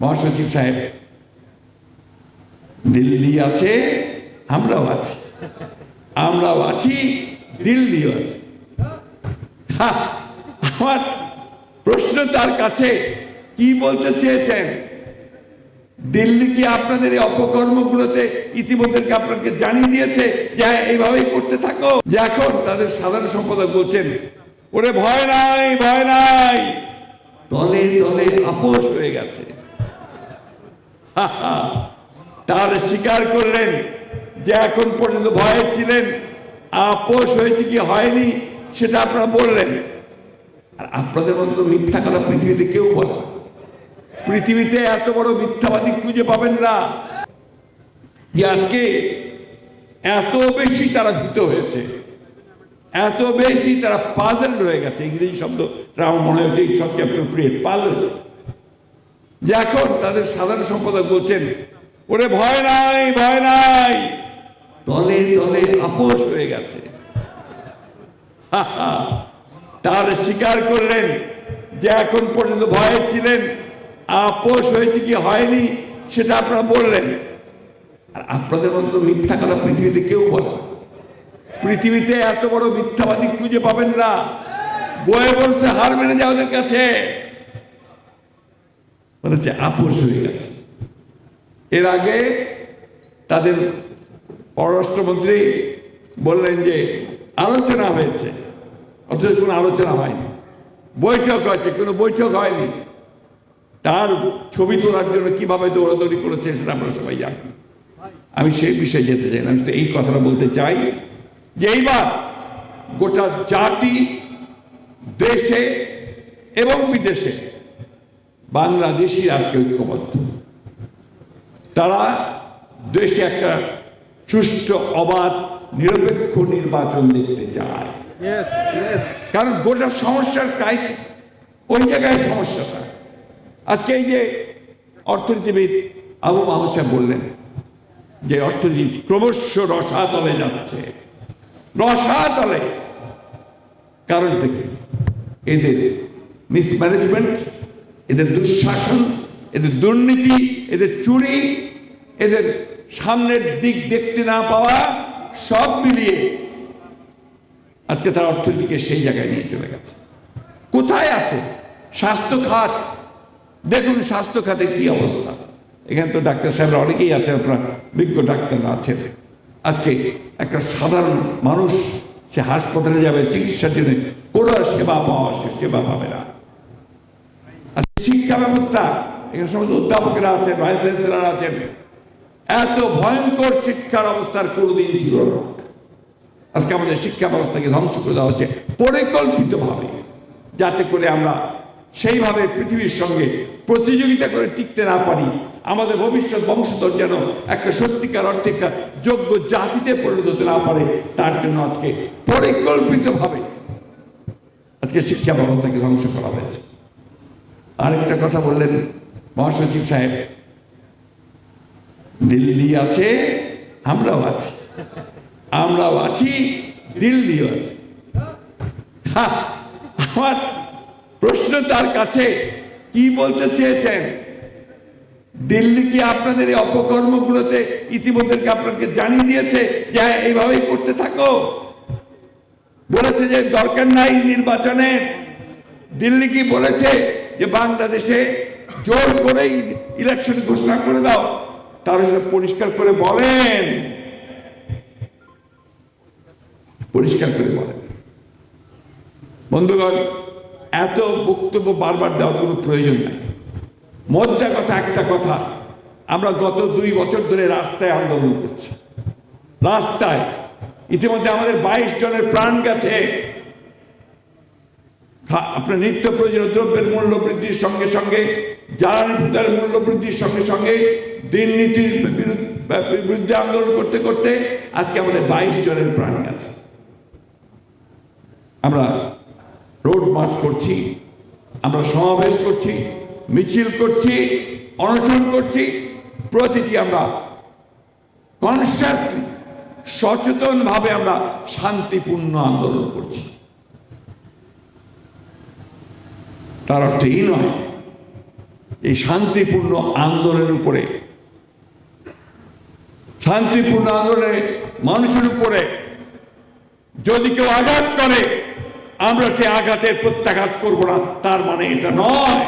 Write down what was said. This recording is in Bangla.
মহাসচিব সাহেব দিল্লি আছে আমরাও আছি। আমরাও আছি দিল্লিও আছে। আমার প্রশ্ন তার কাছে কি বলতে চেয়েছেন? দিল্লি কি আপনাদের এই অপকর্মগুলোতে ইতিমধ্যে আপনাকে জানিয়ে দিয়েছে যে হ্যাঁ, এইভাবেই করতে থাকো? যে এখন তাদের সাধারণ সম্পাদক বলছেন ওরে ভয় নাই ভয় নাই। তলে তলে আপোষ হয়ে গেছে। তার স্বীকার করলেন যে এখন পর্যন্ত ভয়ে ছিলেন, আপোষ হয়েছে কি হয়নি সেটা আপনারা বললেন। আর আপনাদের মতো মিথ্যা কথা পৃথিবীতে কেউ বলে না। পৃথিবীতে এত বড় মিথ্যাবাদী খুঁজে পাবেন না যে আজকে এত বেশি তারা ভীত হয়েছে, এত বেশি তারা পাজল রয়ে গেছে। ইংরেজি শব্দ আমার মনে এই সবচেয়ে অ্যাপ্রোপ্রিয়েট পাজল যে এখন তাদের সাধারণ সম্পাদক বলছেন, ওরে ভয় নাই ভয় নাই। তলে তলে আপোষ হয়ে গেছে। তার স্বীকার করলেন যে এখন পর্যন্ত ভয়ে ছিলেন, আপোষ হয়েছে কি হয়নি সেটা আপনারা বললেন। আর আপনাদের মতো মিথ্যা কথা পৃথিবীতে কেউ বলে না। পৃথিবীতে এত বড় মিথ্যাবাদী খুঁজে পাবেন না। বয়ে বলছে হার মেনে যায় ওদের কাছে বলেছে আপোষ হয়ে গেছে এর আগে তাদের পররাষ্ট্রমন্ত্রী বললেন যে আলোচনা হয়েছে, অথচ কোনো আলোচনা হয়নি। বৈঠক হয়েছে, কোনো বৈঠক হয়নি। তার ছবি তোলার জন্য কীভাবে দৌড়াদৌড়ি করেছে সেটা আমরা সবাই জানি। আমি সেই বিষয়ে যেতে চাই না, আমি এই কথাটা বলতে চাই যে এইবার গোটা জাতি, দেশে এবং বিদেশে বাংলাদেশি আজকে ঐক্যবদ্ধ। তারা দেশে একটা সুষ্ঠু অবাধ নিরপেক্ষ নির্বাচন দেখতে চায়. কারণ গোটা সমস্যার ক্রাইসিস ওই জায়গায় সমস্যাটা আজকে এই যে অর্থনীতিবিদ আবু মাহমুদ সাহেব বললেন যে অর্থনীতি ক্রমশ রসাতলে যাচ্ছে। রসাতলে কারণ থেকে এদের মিসম্যানেজমেন্ট এদের দুঃশাসন, এদের দুর্নীতি, এদের চুরি, এদের সামনের দিক দেখতে না পাওয়া, সব মিলিয়ে আজকে তার অর্থনীতিকে সেই জায়গায় নিয়ে চলে গেছে। কোথায় আছে? স্বাস্থ্য খাত। দেখুন, স্বাস্থ্য খাতে কি অবস্থা। এখানে তো ডাক্তার সাহেবরা অনেকেই আছেন, আপনার বিজ্ঞ ডাক্তাররা আছেন। আজকে একটা সাধারণ মানুষ, সে হাসপাতালে যাবে, চিকিৎসার জন্য কোনো সেবা পাওয়া সেবা পাবে না। শিক্ষা ব্যবস্থা, এখানে সমস্ত অধ্যাপকেরা আছেন ভাইস চ্যান্সেলার আছেন। এত ভয়ঙ্কর শিক্ষার অবস্থার কোনোদিন ছিল না। আজকে আমাদের শিক্ষা ব্যবস্থাকে ধ্বংস করে দেওয়া হচ্ছে পরিকল্পিতভাবে, যাতে করে আমরা সেইভাবে পৃথিবীর সঙ্গে প্রতিযোগিতা করে টিকতে না পারি। আমাদের ভবিষ্যৎ বংশধর যেন একটা সত্যিকার অর্থে একটা যোগ্য জাতিতে পরিণত হতে না পারে, তার জন্য আজকে পরিকল্পিতভাবে আজকে শিক্ষা ব্যবস্থাকে ধ্বংস করা হয়েছে। আরেকটা কথা বললেন মহাসচিব সাহেব দিল্লি আছে আমরাও আছি। আমরাও আছি দিল্লিও আছে। আমার প্রশ্ন তার কাছে কি বলতে চেয়েছেন? দিল্লি কি আপনাদের এই অপকর্মগুলোতে ইতিমধ্যে আপনাকে জানিয়ে দিয়েছে যে হ্যাঁ, এইভাবেই করতে থাকো? বলেছে যে দরকার নাই নির্বাচনের। দিল্লি কি বলেছে যে বাংলাদেশে জোর করেই ইলেকশন ঘোষণা করে দাও, তারা সেটা পরিষ্কার করে বলেন। পরিষ্কার করে বলেন। বন্ধুগণ, এত বক্তব্য বারবার দেওয়ার কোনো প্রয়োজন নাই। মধ্যে কথা একটা কথা, আমরা গত দুই বছর ধরে রাস্তায় আন্দোলন করছি। রাস্তায়। ইতিমধ্যে আমাদের বাইশ জনের প্রাণ গেছে। আপনার নিত্য প্রয়োজনীয় দ্রব্যের মূল্য বৃদ্ধির সঙ্গে সঙ্গে, জ্বালানি ভূতার মূল্য বৃদ্ধির সঙ্গে সঙ্গে বিরুদ্ধে বিরুদ্ধে আন্দোলন করতে করতে আজকে আমাদের বাইশ জনের প্রাণ গেছে। আমরা রোড মার্চ করছি, আমরা সমাবেশ করছি, মিছিল করছি, অনশন করছি, প্রতিটি আমরা কনসিয়াসলি সচেতনভাবে আমরা শান্তিপূর্ণ আন্দোলন করছি। তার অর্থ এই নয়। এই শান্তিপূর্ণ আন্দোলনের উপরে। শান্তিপূর্ণ আন্দোলনে মানুষের উপরে যদি কেউ আঘাত করে, আমরা সে আঘাতের প্রত্যাঘাত করব না। তার মানে এটা নয়।